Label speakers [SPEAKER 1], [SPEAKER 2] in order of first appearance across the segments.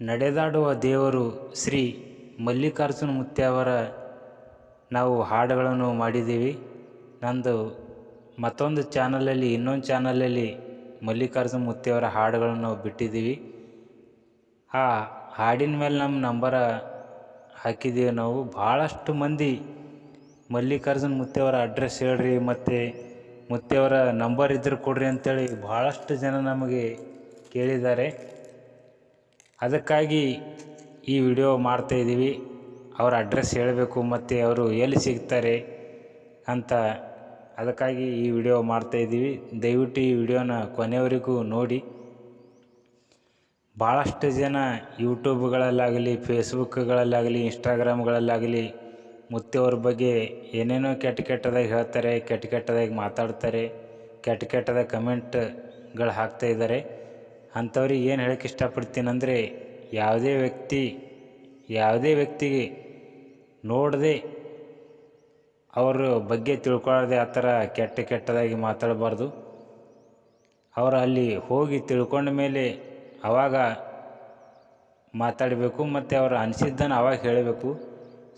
[SPEAKER 1] ನಡೆದಾಡುವ ದೇವರು ಶ್ರೀ ಮಲ್ಲಿಕಾರ್ಜುನ ಮುತ್ಯವರ ನಾವು ಹಾಡುಗಳನ್ನು ಮಾಡಿದ್ದೀವಿ. ನಂದು ಮತ್ತೊಂದು ಚಾನಲಲ್ಲಿ, ಇನ್ನೊಂದು ಚಾನಲಲ್ಲಿ ಮಲ್ಲಿಕಾರ್ಜುನ ಮುತ್ಯವರ ಹಾಡುಗಳನ್ನು ಬಿಟ್ಟಿದ್ದೀವಿ. ಆ ಹಾಡಿನ ಮೇಲೆ ನಮ್ಮ ನಂಬರ ಹಾಕಿದ್ದೀವಿ ನಾವು. ಭಾಳಷ್ಟು ಮಂದಿ ಮಲ್ಲಿಕಾರ್ಜುನ ಮುತ್ಯವರ ಅಡ್ರೆಸ್ ಹೇಳ್ರಿ, ಮತ್ತು ಮುತ್ಯವರ ನಂಬರ್ ಇದ್ರೆ ಕೊಡ್ರಿ ಅಂತೇಳಿ ಭಾಳಷ್ಟು ಜನ ನಮಗೆ ಕೇಳಿದ್ದಾರೆ. ಅದಕ್ಕಾಗಿ ಈ ವಿಡಿಯೋ ಮಾಡ್ತಾಯಿದ್ದೀವಿ ಅವರ ಅಡ್ರೆಸ್ ಹೇಳಬೇಕು ಮತ್ತು ಅವರು ಎಲ್ಲಿ ಸಿಗ್ತಾರೆ ಅಂತ ಅದಕ್ಕಾಗಿ ಈ ವಿಡಿಯೋ ಮಾಡ್ತಾ ಇದ್ದೀವಿ. ದಯವಿಟ್ಟು ಈ ವಿಡಿಯೋನ ಕೊನೆವರೆಗೂ ನೋಡಿ. ಭಾಳಷ್ಟು ಜನ ಯೂಟ್ಯೂಬ್ಗಳಲ್ಲಾಗಲಿ, ಫೇಸ್ಬುಕ್ಗಳಲ್ಲಾಗಲಿ, ಇನ್ಸ್ಟಾಗ್ರಾಮ್ಗಳಲ್ಲಾಗಲಿ ಮುತ್ತೆಯವ್ರ ಬಗ್ಗೆ ಏನೇನೋ ಕೆಟ್ಟ ಕೆಟ್ಟದಾಗಿ ಹೇಳ್ತಾರೆ, ಕೆಟ್ಟ ಕೆಟ್ಟದಾಗಿ ಮಾತಾಡ್ತಾರೆ, ಕೆಟ್ಟ ಕೆಟ್ಟದಾಗಿ ಕಮೆಂಟ್ಗಳು ಹಾಕ್ತಾ ಇದ್ದಾರೆ. ಅಂಥವ್ರಿಗೆ ಏನು ಹೇಳಕ್ಕೆ ಇಷ್ಟಪಡ್ತೀನಂದರೆ ಯಾವುದೇ ವ್ಯಕ್ತಿ, ಯಾವುದೇ ವ್ಯಕ್ತಿಗೆ ನೋಡದೆ ಅವ್ರ ಬಗ್ಗೆ ತಿಳ್ಕೊಳ್ಳದೆ ಆ ಥರ ಕೆಟ್ಟ ಕೆಟ್ಟದಾಗಿ ಮಾತಾಡಬಾರ್ದು. ಅವರು ಅಲ್ಲಿ ಹೋಗಿ ತಿಳ್ಕೊಂಡ ಮೇಲೆ ಆವಾಗ ಮಾತಾಡಬೇಕು ಮತ್ತು ಅವ್ರ ಅನಿಸಿದ್ದನ್ನು ಆವಾಗ ಹೇಳಬೇಕು.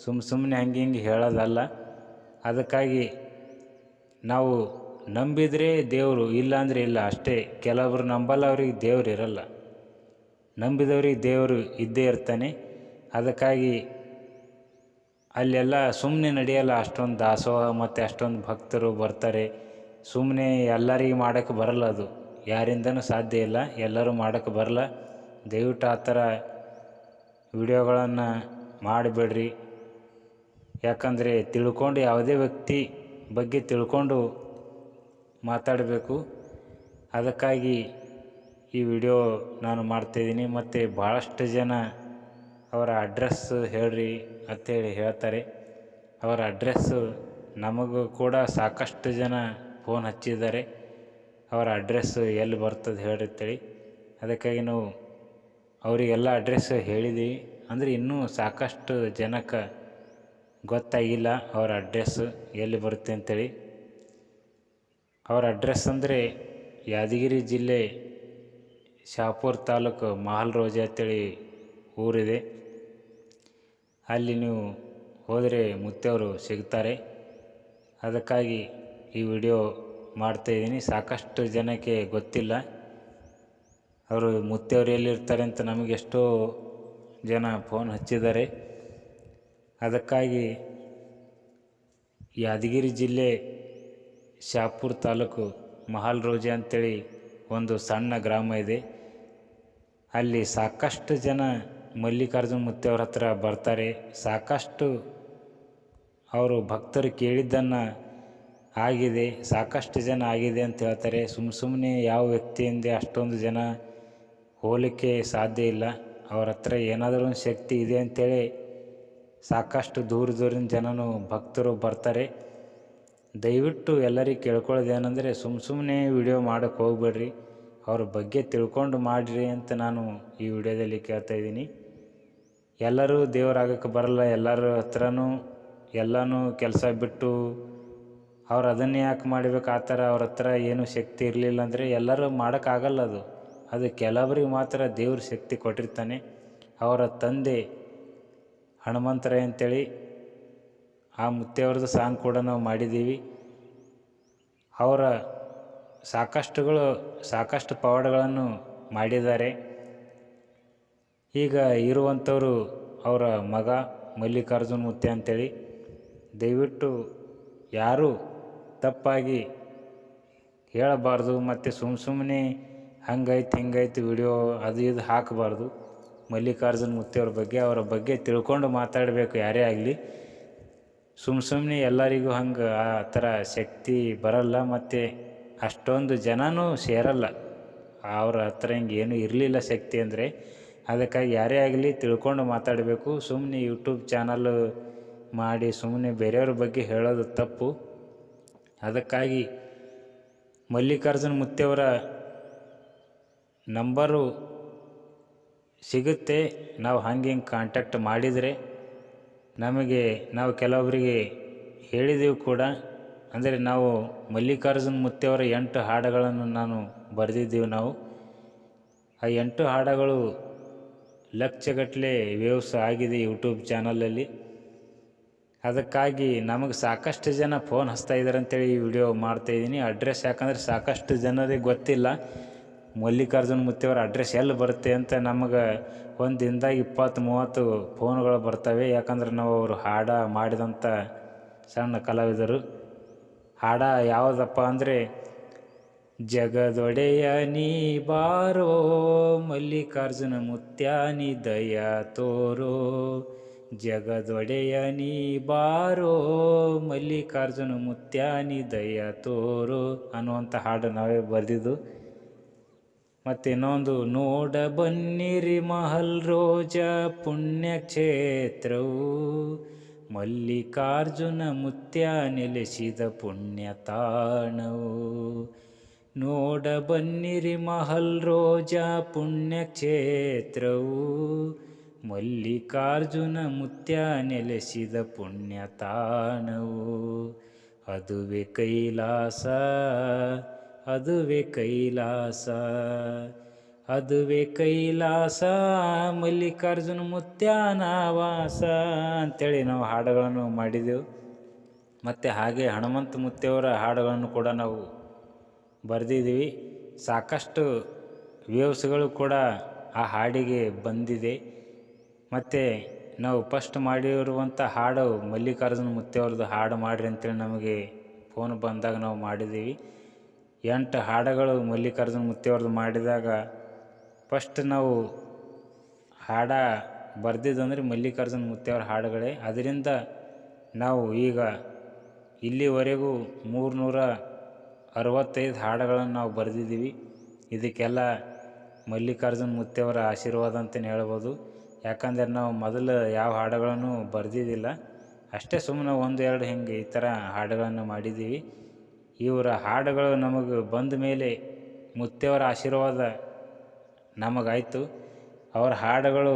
[SPEAKER 1] ಸುಮ್ಮ ಸುಮ್ಮನೆ ಹಂಗೆ ಹಿಂಗೆ ಹೇಳೋದಲ್ಲ. ಅದಕ್ಕಾಗಿ ನಾವು ನಂಬಿದರೆ ದೇವರು ಇಲ್ಲ ಅಂದರೆ ಇಲ್ಲ ಅಷ್ಟೇ. ಕೆಲವರು ನಂಬಲ್ಲ ಅವ್ರಿಗೆ ದೇವ್ರು ಇರಲ್ಲ. ನಂಬಿದವ್ರಿಗೆ ದೇವರು ಇದ್ದೇ ಇರ್ತಾನೆ. ಅದಕ್ಕಾಗಿ ಅಲ್ಲೆಲ್ಲ ಸುಮ್ಮನೆ ನಡೆಯಲ್ಲ ಅಷ್ಟೊಂದು ದಾಸೋಹ ಮತ್ತು ಅಷ್ಟೊಂದು ಭಕ್ತರು ಬರ್ತಾರೆ. ಸುಮ್ಮನೆ ಎಲ್ಲರಿಗೆ ಮಾಡೋಕ್ಕೆ ಬರಲ್ಲ ಅದು. ಯಾರಿಂದನೂ ಸಾಧ್ಯ ಇಲ್ಲ. ಎಲ್ಲರೂ ಮಾಡೋಕ್ಕೆ ಬರಲ್ಲ. ದಯವಿಟ್ಟು ಆ ಥರ ವಿಡಿಯೋಗಳನ್ನು ಮಾಡಬೇಡ್ರಿ. ಯಾಕಂದರೆ ತಿಳ್ಕೊಂಡು ಯಾವುದೇ ವ್ಯಕ್ತಿ ಬಗ್ಗೆ ತಿಳ್ಕೊಂಡು ಮಾತಾಡಬೇಕು. ಅದಕ್ಕಾಗಿ ಈ ವಿಡಿಯೋ ನಾನು ಮಾಡ್ತಾಯಿದ್ದೀನಿ ಮತ್ತು ಭಾಳಷ್ಟು ಜನ ಅವರ ಅಡ್ರೆಸ್ ಹೇಳ್ರಿ ಅಂತೇಳಿ ಹೇಳ್ತಾರೆ. ಅವರ ಅಡ್ರೆಸ್ಸು ನಮಗೂ ಕೂಡ ಸಾಕಷ್ಟು ಜನ ಫೋನ್ ಹಚ್ಚಿದ್ದಾರೆ. ಅವರ ಅಡ್ರೆಸ್ಸು ಎಲ್ಲಿ ಬರ್ತದೆ ಹೇಳ್ರಿ ಅಂತೇಳಿ. ಅದಕ್ಕಾಗಿ ನಾವು ಅವರಿಗೆಲ್ಲ ಅಡ್ರೆಸ್ ಹೇಳಿದ್ದೀವಿ. ಅಂದರೆ ಇನ್ನೂ ಸಾಕಷ್ಟು ಜನಕ್ಕೆ ಗೊತ್ತಾಗಿಲ್ಲ ಅವರ ಅಡ್ರೆಸ್ಸು ಎಲ್ಲಿ ಬರುತ್ತೆ ಅಂತೇಳಿ. ಅವರ ಅಡ್ರೆಸ್ ಅಂದರೆ ಯಾದಗಿರಿ ಜಿಲ್ಲೆ ಶಾಪುರ್ ತಾಲೂಕು ಮಹಲ್ ರೋಜಾ ಅಂತೇಳಿ ಊರಿದೆ. ಅಲ್ಲಿ ನೀವು ಹೋದರೆ ಮುತ್ತೆಯವರು ಸಿಗ್ತಾರೆ. ಅದಕ್ಕಾಗಿ ಈ ವಿಡಿಯೋ ಮಾಡ್ತಾಯಿದ್ದೀನಿ ಸಾಕಷ್ಟು ಜನಕ್ಕೆ ಗೊತ್ತಿಲ್ಲ. ಅವರು ಮುತ್ತೆಯವರು ಎಲ್ಲಿರ್ತಾರೆ ಅಂತ ನಮಗೆ ಎಷ್ಟೋ ಜನ ಫೋನ್ ಹಚ್ಚಿದ್ದಾರೆ. ಅದಕ್ಕಾಗಿ ಯಾದಗಿರಿ ಜಿಲ್ಲೆ ಶಾಪುರ್ ತಾಲೂಕು ಮಹಾಲ್ ರೋಜೆ ಅಂತೇಳಿ ಒಂದು ಸಣ್ಣ ಗ್ರಾಮ ಇದೆ. ಅಲ್ಲಿ ಸಾಕಷ್ಟು ಜನ ಮಲ್ಲಿಕಾರ್ಜುನ ಮುತ್ತೆಯವ್ರ ಹತ್ರ ಬರ್ತಾರೆ. ಸಾಕಷ್ಟು ಅವರು ಭಕ್ತರು ಕೇಳಿದ್ದನ್ನು ಆಗಿದೆ, ಸಾಕಷ್ಟು ಜನ ಆಗಿದೆ ಅಂತ ಹೇಳ್ತಾರೆ. ಸುಮ್ಮ ಸುಮ್ಮನೆ ಯಾವ ವ್ಯಕ್ತಿಯಿಂದ ಅಷ್ಟೊಂದು ಜನ ಹೋಲಿಕೆ ಸಾಧ್ಯ ಇಲ್ಲ. ಅವ್ರ ಹತ್ರ ಏನಾದರೂ ಒಂದು ಶಕ್ತಿ ಇದೆ ಅಂಥೇಳಿ ಸಾಕಷ್ಟು ದೂರ ದೂರಿನ ಜನನು ಭಕ್ತರು ಬರ್ತಾರೆ. ದಯವಿಟ್ಟು ಎಲ್ಲರಿಗೆ ಕೇಳ್ಕೊಳ್ಳೋದು ಏನಂದರೆ ಸುಮ್ಮ ಸುಮ್ಮನೆ ವಿಡಿಯೋ ಮಾಡೋಕ್ಕೆ ಹೋಗ್ಬೇಡ್ರಿ. ಅವ್ರ ಬಗ್ಗೆ ತಿಳ್ಕೊಂಡು ಮಾಡಿರಿ ಅಂತ ನಾನು ಈ ವಿಡಿಯೋದಲ್ಲಿ ಕೇಳ್ತಾ ಇದ್ದೀನಿ. ಎಲ್ಲರೂ ದೇವರಾಗಕ್ಕೆ ಬರಲ್ಲ, ಎಲ್ಲರ ಹತ್ರನೂ, ಎಲ್ಲನೂ ಕೆಲಸ ಬಿಟ್ಟು ಅವ್ರು ಅದನ್ನೇ ಯಾಕೆ ಮಾಡಬೇಕು? ಆ ಥರ ಅವ್ರ ಹತ್ರ ಏನು ಶಕ್ತಿ ಇರಲಿಲ್ಲ ಅಂದರೆ ಎಲ್ಲರೂ ಮಾಡೋಕ್ಕಾಗಲ್ಲ ಅದು. ಅದು ಕೆಲವರಿಗೆ ಮಾತ್ರ ದೇವ್ರ ಶಕ್ತಿ ಕೊಟ್ಟಿರ್ತಾನೆ. ಅವರ ತಂದೆ ಹನುಮಂತರಾಯ ಅಂತೇಳಿ ಆ ಮುತ್ತೆಯವ್ರದ್ದು ಸಾಂಗ್ ಕೂಡ ನಾವು ಮಾಡಿದ್ದೀವಿ. ಅವರ ಸಾಕಷ್ಟುಗಳು, ಸಾಕಷ್ಟು ಪವಾಡಗಳನ್ನು ಮಾಡಿದ್ದಾರೆ. ಈಗ ಇರುವಂಥವರು ಅವರ ಮಗ ಮಲ್ಲಿಕಾರ್ಜುನ ಮುತ್ತೆ ಅಂತೇಳಿ, ದಯವಿಟ್ಟು ಯಾರೂ ತಪ್ಪಾಗಿ ಹೇಳಬಾರ್ದು ಮತ್ತು ಸುಮ್ಮ ಸುಮ್ಮನೆ ಹಂಗೈತೆ, ಹಿಂಗೈತೆ ವಿಡಿಯೋ ಅದು ಇದು ಹಾಕಬಾರ್ದು. ಮಲ್ಲಿಕಾರ್ಜುನ ಮುತ್ತೆಯವ್ರ ಬಗ್ಗೆ, ಅವರ ಬಗ್ಗೆ ತಿಳ್ಕೊಂಡು ಮಾತಾಡಬೇಕು ಯಾರೇ ಆಗಲಿ. ಸುಮ್ಮ ಸುಮ್ಮನೆ ಎಲ್ಲರಿಗೂ ಹಂಗೆ ಆ ಥರ ಶಕ್ತಿ ಬರಲ್ಲ ಮತ್ತು ಅಷ್ಟೊಂದು ಜನನೂ ಸೇರಲ್ಲ. ಅವ್ರ ಹತ್ರ ಹಿಂಗೆ ಏನೂ ಇರಲಿಲ್ಲ ಶಕ್ತಿ ಅಂದರೆ ಅದಕ್ಕಾಗಿ ಯಾರೇ ಆಗಲಿ ತಿಳ್ಕೊಂಡು ಮಾತಾಡಬೇಕು. ಸುಮ್ಮನೆ ಯೂಟ್ಯೂಬ್ ಚಾನಲ್ ಮಾಡಿ ಸುಮ್ಮನೆ ಬೇರೆಯವ್ರ ಬಗ್ಗೆ ಹೇಳೋದು ತಪ್ಪು. ಅದಕ್ಕಾಗಿ ಮಲ್ಲಿಕಾರ್ಜುನ ಮುತ್ತೆಯವರ ನಂಬರು ಸಿಗುತ್ತೆ. ನಾವು ಹಂಗೆ ಹಿಂಗೆ ಕಾಂಟ್ಯಾಕ್ಟ್ ಮಾಡಿದರೆ ನಮಗೆ ನಾವು ಕೆಲವೊಬ್ಬರಿಗೆ ಹೇಳಿದೆವು ಕೂಡ, ಅಂದರೆ ನಾವು ಮಲ್ಲಿಕಾರ್ಜುನ ಮುತ್ತೆಯವರ ಎಂಟು ಹಾಡುಗಳನ್ನು ನಾನು ಬರೆದಿದ್ದೀವಿ ನಾವು. ಆ ಎಂಟು ಹಾಡುಗಳು ಲಕ್ಷಗಟ್ಟಲೆ ವ್ಯೂವ್ಸ್ ಆಗಿದೆ ಯೂಟ್ಯೂಬ್ ಚಾನಲಲ್ಲಿ. ಅದಕ್ಕಾಗಿ ನಮಗೆ ಸಾಕಷ್ಟು ಜನ ಫೋನ್ ಹಚ್ತಾ ಇದ್ದಾರೆ ಅಂತೇಳಿ ಈ ವಿಡಿಯೋ ಮಾಡ್ತಾಯಿದ್ದೀನಿ ಅಡ್ರೆಸ್ ಯಾಕಂದರೆ ಸಾಕಷ್ಟು ಜನರಿಗೆ ಗೊತ್ತಿಲ್ಲ. ಮಲ್ಲಿಕಾರ್ಜುನ ಮುತ್ತಿಯವ್ರ ಅಡ್ರೆಸ್ ಎಲ್ಲಿ ಬರುತ್ತೆ ಅಂತ ನಮಗೆ ಒಂದು ದಿನದಾಗ ಇಪ್ಪತ್ತು ಮೂವತ್ತು ಫೋನ್ಗಳು ಬರ್ತವೆ. ಯಾಕಂದ್ರೆ ನಾವು ಅವರು ಹಾಡ ಮಾಡಿದಂಥ ಸಣ್ಣ ಕಲಾವಿದರು. ಹಾಡ ಯಾವುದಪ್ಪ ಅಂದರೆ, ಜಗದೊಡೆಯ ನೀ ಬಾರೋ, ಮಲ್ಲಿಕಾರ್ಜುನ ಮುತ್ಯಾನಿ ದಯ ತೋರೋ. ಜಗದೊಡೆಯ ನೀ ಬಾರೋ, ಮಲ್ಲಿಕಾರ್ಜುನ ಮುತ್ಯಾನಿ ದಯ ತೋರೋ ಅನ್ನುವಂಥ ಹಾಡು ನಾವೇ ಬರೆದಿದ್ದು. ಮತ್ತು ಇನ್ನೊಂದು ನೋಡ ಬನ್ನಿರಿ ಮಹಲ್ ರೋಜ ಪುಣ್ಯಕ್ಷೇತ್ರವು. ಮಲ್ಲಿಕಾರ್ಜುನ ಮುತ್ಯ ನೆಲೆಸಿದ ಪುಣ್ಯ ತಾಣವು. ನೋಡ ಬನ್ನಿರಿ ಮಹಲ್ ರೋಜ ಪುಣ್ಯಕ್ಷೇತ್ರವು. ಮಲ್ಲಿಕಾರ್ಜುನ ಮುತ್ಯ ನೆಲೆಸಿದ ಪುಣ್ಯ ತಾಣವು. ಅದುವೆ ಕೈಲಾಸ. ಅದುವೆ ಕೈಲಾಸ ಅದುವೆ ಕೈಲಾಸ, ಮಲ್ಲಿಕಾರ್ಜುನ ಮುತ್ಯಾನ ವಾಸ ಅಂತೇಳಿ ನಾವು ಹಾಡುಗಳನ್ನು ಮಾಡಿದೆವು. ಮತ್ತು ಹಾಗೆ ಹನುಮಂತ ಮುತ್ತೆಯವರ ಹಾಡುಗಳನ್ನು ಕೂಡ ನಾವು ಬರೆದಿದ್ದೀವಿ. ಸಾಕಷ್ಟು ವ್ಯೂವ್ಸ್ಗಳು ಕೂಡ ಆ ಹಾಡಿಗೆ ಬಂದಿದೆ. ಮತ್ತು ನಾವು ಫಸ್ಟ್ ಮಾಡಿರುವಂಥ ಹಾಡು ಮಲ್ಲಿಕಾರ್ಜುನ ಮುತ್ತೆಯವ್ರದ್ದು ಹಾಡು ಮಾಡಿರಿ ಅಂತೇಳಿ ನಮಗೆ ಫೋನ್ ಬಂದಾಗ ನಾವು ಮಾಡಿದ್ದೀವಿ. ಎಂಟು ಹಾಡುಗಳು ಮಲ್ಲಿಕಾರ್ಜುನ ಮುತ್ತಿಯವ್ರದ್ದು ಮಾಡಿದಾಗ ಫಸ್ಟ್ ನಾವು ಹಾಡ ಬರೆದಿದ್ದಂದ್ರೆ ಮಲ್ಲಿಕಾರ್ಜುನ ಮುತ್ತಿಯವ್ರ ಹಾಡುಗಳೇ. ಅದರಿಂದ ನಾವು ಈಗ ಇಲ್ಲಿವರೆಗೂ ಮೂರುನೂರ ಅರವತ್ತೈದು ಹಾಡುಗಳನ್ನು ನಾವು ಬರೆದಿದ್ದೀವಿ. ಇದಕ್ಕೆಲ್ಲ ಮಲ್ಲಿಕಾರ್ಜುನ ಮುತ್ತೆಯವರ ಆಶೀರ್ವಾದ ಅಂತಲೇ ಹೇಳ್ಬೋದು. ಯಾಕಂದರೆ ನಾವು ಮೊದಲು ಯಾವ ಹಾಡುಗಳನ್ನು ಬರೆದಿದ್ದಿಲ್ಲ. ಅಷ್ಟೇ ಸುಮ್ಮನೆ ಒಂದು ಎರಡು ಹಿಂಗೆ ಈ ಥರ ಹಾಡುಗಳನ್ನು ಮಾಡಿದ್ದೀವಿ. ಇವರ ಹಾಡುಗಳು ನಮಗೆ ಬಂದ ಮೇಲೆ ಮುತ್ತೆಯವರ ಆಶೀರ್ವಾದ ನಮಗಾಯಿತು. ಅವರ ಹಾಡುಗಳು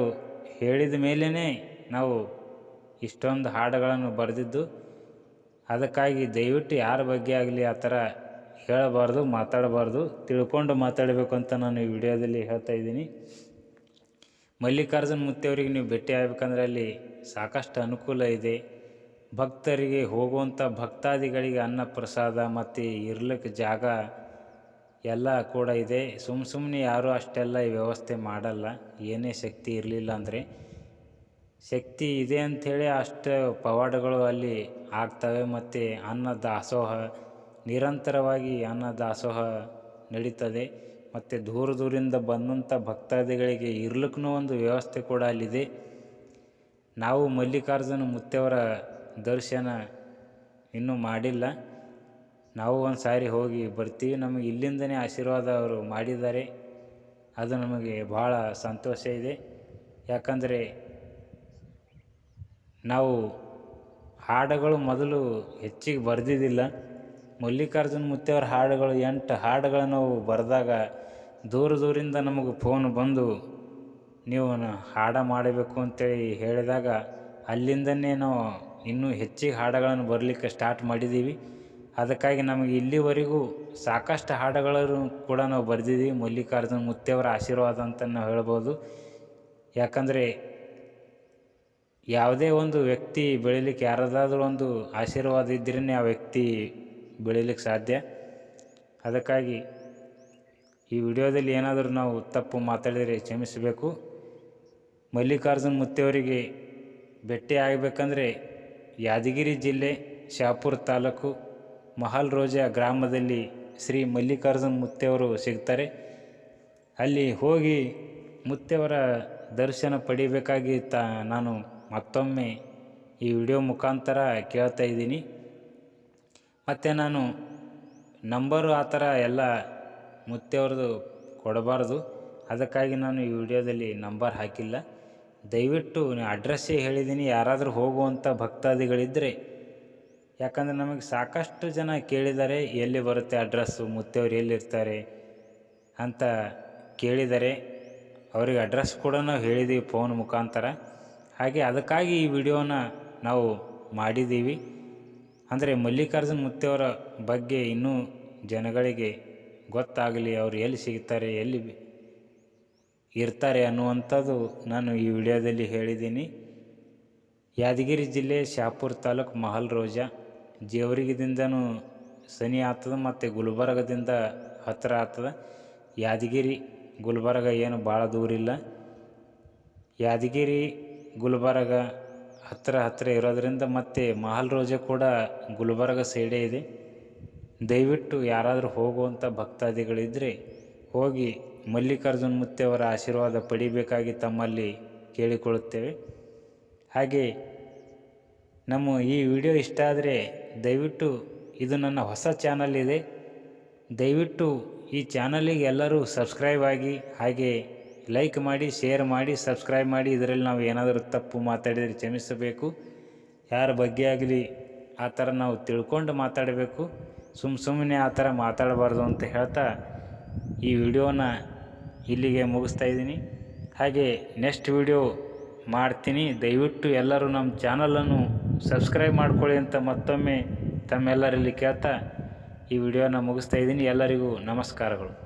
[SPEAKER 1] ಹೇಳಿದ ಮೇಲೇ ನಾವು ಇಷ್ಟೊಂದು ಹಾಡುಗಳನ್ನು ಬರೆದಿದ್ದು, ಅದಕ್ಕಾಗಿ ದಯವಿಟ್ಟು ಯಾರ ಬಗ್ಗೆ ಆಗಲಿ ಆ ಥರ ಹೇಳಬಾರ್ದು, ಮಾತಾಡಬಾರ್ದು, ತಿಳ್ಕೊಂಡು ಮಾತಾಡಬೇಕು ಅಂತ ನಾನು ಈ ವಿಡಿಯೋದಲ್ಲಿ ಹೇಳ್ತಾ ಇದ್ದೀನಿ. ಮಲ್ಲಿಕಾರ್ಜುನ್ ಮುತ್ತೆಯವರಿಗೆ ನೀವು ಭೇಟಿ ಆಗಬೇಕಂದ್ರೆ ಅಲ್ಲಿ ಸಾಕಷ್ಟು ಅನುಕೂಲ ಇದೆ. ಭಕ್ತರಿಗೆ ಹೋಗುವಂಥ ಭಕ್ತಾದಿಗಳಿಗೆ ಅನ್ನ ಪ್ರಸಾದ ಮತ್ತು ಇರ್ಲಿಕ್ಕೆ ಜಾಗ ಎಲ್ಲ ಕೂಡ ಇದೆ. ಸುಮ್ಮ ಸುಮ್ಮನೆ ಯಾರೂ ಅಷ್ಟೆಲ್ಲ ಈ ವ್ಯವಸ್ಥೆ ಮಾಡಲ್ಲ. ಏನೇ ಶಕ್ತಿ ಇರಲಿಲ್ಲ ಅಂದರೆ. ಶಕ್ತಿ ಇದೆ ಅಂಥೇಳಿ ಅಷ್ಟು ಪವಾಡಗಳು ಅಲ್ಲಿ ಆಗ್ತವೆ ಮತ್ತು ಅನ್ನ ದಾಸೋಹ, ನಿರಂತರವಾಗಿ ಅನ್ನ ದಾಸೋಹ ನಡೀತದೆ. ಮತ್ತು ದೂರ ದೂರಿಂದ ಬಂದಂಥ ಭಕ್ತಾದಿಗಳಿಗೆ ಇರ್ಲಿಕ್ಕೂ ಒಂದು ವ್ಯವಸ್ಥೆ ಕೂಡ ಅಲ್ಲಿದೆ. ನಾವು ಮಲ್ಲಿಕಾರ್ಜುನ ಮುತ್ತೆಯವರ ದರ್ಶನ ಇನ್ನೂ ಮಾಡಿಲ್ಲ. ನಾವು ಒಂದು ಸಾರಿ ಹೋಗಿ ಬರ್ತೀವಿ. ನಮಗೆ ಇಲ್ಲಿಂದನೇ ಆಶೀರ್ವಾದ ಅವರು ಮಾಡಿದ್ದಾರೆ. ಅದು ನಮಗೆ ಭಾಳ ಸಂತೋಷ ಇದೆ. ಯಾಕಂದರೆ ನಾವು ಹಾಡುಗಳು ಮೊದಲು ಹೆಚ್ಚಿಗೆ ಬರೆದಿದ್ದಿಲ್ಲ. ಮಲ್ಲಿಕಾರ್ಜುನ ಮುತ್ತೆಯವ್ರ ಹಾಡುಗಳು, ಎಂಟು ಹಾಡುಗಳು ನಾವು ಬರೆದಾಗ ದೂರ ದೂರಿಂದ ನಮಗೆ ಫೋನ್ ಬಂದು ನೀವು ಹಾಡ ಮಾಡಬೇಕು ಅಂತೇಳಿ ಹೇಳಿದಾಗ ಅಲ್ಲಿಂದನೇ ನಾವು ಇನ್ನೂ ಹೆಚ್ಚಿಗೆ ಹಾಡುಗಳನ್ನು ಬರಲಿಕ್ಕೆ ಸ್ಟಾರ್ಟ್ ಮಾಡಿದ್ದೀವಿ. ಅದಕ್ಕಾಗಿ ನಮಗೆ ಇಲ್ಲಿವರೆಗೂ ಸಾಕಷ್ಟು ಹಾಡುಗಳನ್ನು ಕೂಡ ನಾವು ಬರೆದಿದ್ದೀವಿ. ಮಲ್ಲಿಕಾರ್ಜುನ ಮುತ್ತೆಯವರ ಆಶೀರ್ವಾದ ಅಂತ ನಾವು ಹೇಳ್ಬೋದು. ಯಾಕಂದರೆ ಯಾವುದೇ ಒಂದು ವ್ಯಕ್ತಿ ಬೆಳಿಲಿಕ್ಕೆ ಯಾರದಾದರೂ ಒಂದು ಆಶೀರ್ವಾದ ಇದ್ರೇ ಆ ವ್ಯಕ್ತಿ ಬೆಳಿಲಿಕ್ಕೆ ಸಾಧ್ಯ. ಅದಕ್ಕಾಗಿ ಈ ವಿಡಿಯೋದಲ್ಲಿ ಏನಾದರೂ ನಾವು ತಪ್ಪು ಮಾತಾಡಿದರೆ ಕ್ಷಮಿಸಬೇಕು. ಮಲ್ಲಿಕಾರ್ಜುನ ಮುತ್ತೆಯವರಿಗೆ ಭೇಟಿ ಆಗಬೇಕಂದ್ರೆ ಯಾದಗಿರಿ ಜಿಲ್ಲೆ ಶಾಪುರ ತಾಲೂಕು ಮಹಲ್ ರೋಜಾ ಗ್ರಾಮದಲ್ಲಿ ಶ್ರೀ ಮಲ್ಲಿಕಾರ್ಜುನ್ ಮುತ್ತೆಯವರು ಸಿಗ್ತಾರೆ. ಅಲ್ಲಿ ಹೋಗಿ ಮುತ್ತೆಯವರ ದರ್ಶನ ಪಡಿಬೇಕಾಗಿ ತಾ ನಾನು ಮತ್ತೊಮ್ಮೆ ಈ ವಿಡಿಯೋ ಮುಖಾಂತರ ಕೇಳ್ತಾ ಇದ್ದೀನಿ. ಮತ್ತು ನಾನು ನಂಬರು ಆ ಥರ ಎಲ್ಲ ಮುತ್ತೆಯವ್ರದ್ದು ಕೊಡಬಾರ್ದು. ಅದಕ್ಕಾಗಿ ನಾನು ಈ ವಿಡಿಯೋದಲ್ಲಿ ನಂಬರ್ ಹಾಕಿಲ್ಲ. ದಯವಿಟ್ಟು ಅಡ್ರೆಸ್ಸೇ ಹೇಳಿದ್ದೀನಿ, ಯಾರಾದರೂ ಹೋಗುವಂಥ ಭಕ್ತಾದಿಗಳಿದ್ದರೆ ಯಾಕಂದರೆ ನಮಗೆ ಸಾಕಷ್ಟು ಜನ ಕೇಳಿದ್ದಾರೆ ಎಲ್ಲಿ ಬರುತ್ತೆ ಅಡ್ರೆಸ್ಸು ಮುತ್ತೆಯವ್ರು ಎಲ್ಲಿರ್ತಾರೆ ಅಂತ ಕೇಳಿದ್ದಾರೆ ಅವರಿಗೆ ಅಡ್ರೆಸ್ ಕೂಡ ನಾವು ಹೇಳಿದ್ದೀವಿ ಫೋನ್ ಮುಖಾಂತರ. ಹಾಗೆ ಅದಕ್ಕಾಗಿ ಈ ವಿಡಿಯೋನ ನಾವು ಮಾಡಿದ್ದೀವಿ ಅಂದರೆ ಮಲ್ಲಿಕಾರ್ಜುನ್ ಮುತ್ತೆಯವರ ಬಗ್ಗೆ ಇನ್ನೂ ಜನಗಳಿಗೆ ಗೊತ್ತಾಗಲಿ, ಅವರು ಎಲ್ಲಿ ಸಿಗ್ತಾರೆ, ಎಲ್ಲಿ ಇರ್ತಾರೆ ಅನ್ನುವಂಥದ್ದು ನಾನು ಈ ವಿಡಿಯೋದಲ್ಲಿ ಹೇಳಿದ್ದೀನಿ. ಯಾದಗಿರಿ ಜಿಲ್ಲೆ ಶಾಪುರ ತಾಲೂಕು ಮಹಲ್ ರೋಜಾ. ಜೇವರಿಗಿದಿಂದನೂ ಸನಿ ಆಗ್ತದೆ ಮತ್ತು ಗುಲ್ಬರ್ಗದಿಂದ ಹತ್ತಿರ ಆಗ್ತದೆ. ಯಾದಗಿರಿ, ಗುಲ್ಬರ್ಗ ಏನು ಭಾಳ ದೂರಿಲ್ಲ ಯಾದಗಿರಿ, ಗುಲ್ಬರ್ಗ ಹತ್ತಿರ ಹತ್ತಿರ ಇರೋದರಿಂದ ಮತ್ತು ಮಹಲ್ ರೋಜಾ ಕೂಡ ಗುಲ್ಬರ್ಗ ಸೈಡೇ ಇದೆ. ದಯವಿಟ್ಟು ಯಾರಾದರೂ ಹೋಗುವಂಥ ಭಕ್ತಾದಿಗಳಿದ್ದರೆ ಹೋಗಿ ಮಲ್ಲಿಕಾರ್ಜುನ ಮುತ್ತೆಯವರ ಆಶೀರ್ವಾದ ಪಡಿಬೇಕಾಗಿ ತಮ್ಮಲ್ಲಿ ಕೇಳಿಕೊಳ್ಳುತ್ತೇವೆ. ಹಾಗೆ ನಮ್ಮ ಈ ವಿಡಿಯೋ ಇಷ್ಟ ಆದರೆ ದಯವಿಟ್ಟು ಇದು ನನ್ನ ಹೊಸ ಚಾನಲ್ ಇದೆ. ದಯವಿಟ್ಟು ಈ ಚಾನಲಿಗೆ ಎಲ್ಲರೂ ಸಬ್ಸ್ಕ್ರೈಬ್ ಆಗಿ ಹಾಗೆ ಲೈಕ್ ಮಾಡಿ, ಶೇರ್ ಮಾಡಿ, ಸಬ್ಸ್ಕ್ರೈಬ್ ಮಾಡಿ. ಇದರಲ್ಲಿ ನಾವು ಏನಾದರೂ ತಪ್ಪು ಮಾತಾಡಿದರೆ ಕ್ಷಮಿಸಬೇಕು. ಯಾರ ಬಗ್ಗೆ ಆಗಲಿ ಆ ಥರ ನಾವು ತಿಳ್ಕೊಂಡು ಮಾತಾಡಬೇಕು. ಸುಮ್ಮ ಸುಮ್ಮನೆ ಆ ಥರ ಮಾತಾಡಬಾರ್ದು ಅಂತ ಹೇಳ್ತಾ ಈ ವಿಡಿಯೋನ ಇಲ್ಲಿಗೆ ಮುಗಿಸ್ತಾ ಇದ್ದೀನಿ. ಹಾಗೆ ನೆಕ್ಸ್ಟ್ ವಿಡಿಯೋ ಮಾಡ್ತೀನಿ. ದಯವಿಟ್ಟು ಎಲ್ಲರೂ ನಮ್ಮ ಚಾನಲನ್ನು ಸಬ್ಸ್ಕ್ರೈಬ್ ಮಾಡ್ಕೊಳ್ಳಿ ಅಂತ ಮತ್ತೊಮ್ಮೆ ತಮ್ಮೆಲ್ಲರಲ್ಲಿ ಕೇಳ್ತಾ ಈ ವಿಡಿಯೋನ ಮುಗಿಸ್ತಾ ಇದ್ದೀನಿ. ಎಲ್ಲರಿಗೂ ನಮಸ್ಕಾರಗಳು.